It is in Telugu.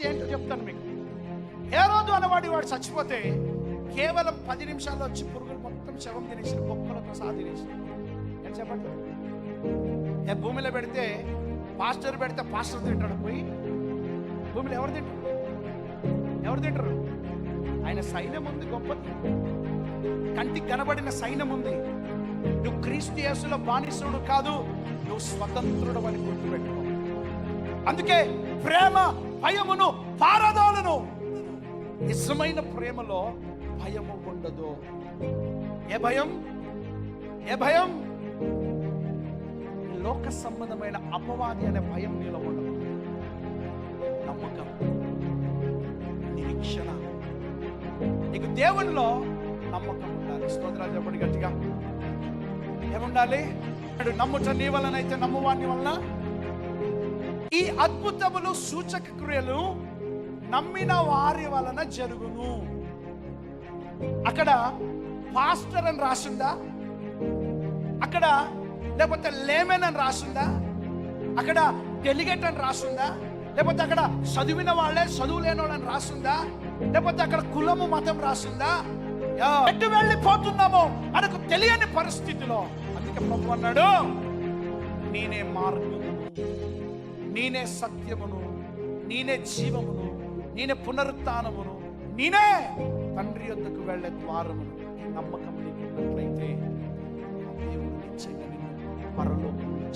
ఏంటో చెప్తాను మీకు? ఏ రోజు అనవాడి వాడు చచ్చిపోతే కేవలం పది నిమిషాల్లో వచ్చి పురుగులు మొత్తం శవం తినేసిన బొక్కలతో సహా తినేసిన. ఏం చెప్పండి ఏ భూమిలో పెడితే పాస్టర్ పెడితే పాస్టర్ తింటాడు పోయి. భూమిలో ఎవరు తింటారు? ఎవరు తింటారు? ఆయన సైన్యం ఉంది గొప్పది. కంటికి కనబడిన సైన్యం ఉంది. నువ్వు క్రీస్తు యేసుల బానిసుడు కాదు నువ్వు స్వతంత్రుడు అని గుర్తుపెట్టుకో. అందుకే ప్రేమ భయమును పారదోలను. నిజమైన ప్రేమలో భయము ఉండదు. ఏ భయం? ఏ భయం? లోక సంబంధమైన అపవాది అనే భయం నీలో ఉండదు. నమ్మకం నిరీక్షణ. నీకు దేవునిలో నమ్మకం ఉండాలి. స్తోత్రాలు చెప్పండి గట్టిగా. ఏముండాలి? నమ్ముట నీ వలనైతే నమ్మువాని వలన ఈ అద్భుతములు సూచక క్రియలు నమ్మిన వారి వలన జరుగును. అక్కడ పాస్టర్ అని రాసిందా? అక్కడ లేకపోతే లేమెన్ అని రాసిందా? అక్కడ డెలిగేట్ అని రాసిందా? లేకపోతే అక్కడ చదివిన వాళ్ళే చదువు లేని వాళ్ళని రాసిందా? లేకపోతే అక్కడ కులము మతం రాసిందా? ఎటు ఎటు వెళ్ళిపోతున్నామో మనకు తెలియని పరిస్థితిలో అందుకే ప్రభు అన్నాడు నేనే మార్గము నేనే సత్యమును నేనే జీవమును నేనే పునరుత్నమును నేనే తండ్రి యొద్దకు వెళ్ళే ద్వారమును ఈ నమ్మకం నీకున్నట్లయితే దేవుడు నిశ్చయంగా నిన్ను పరలోకమును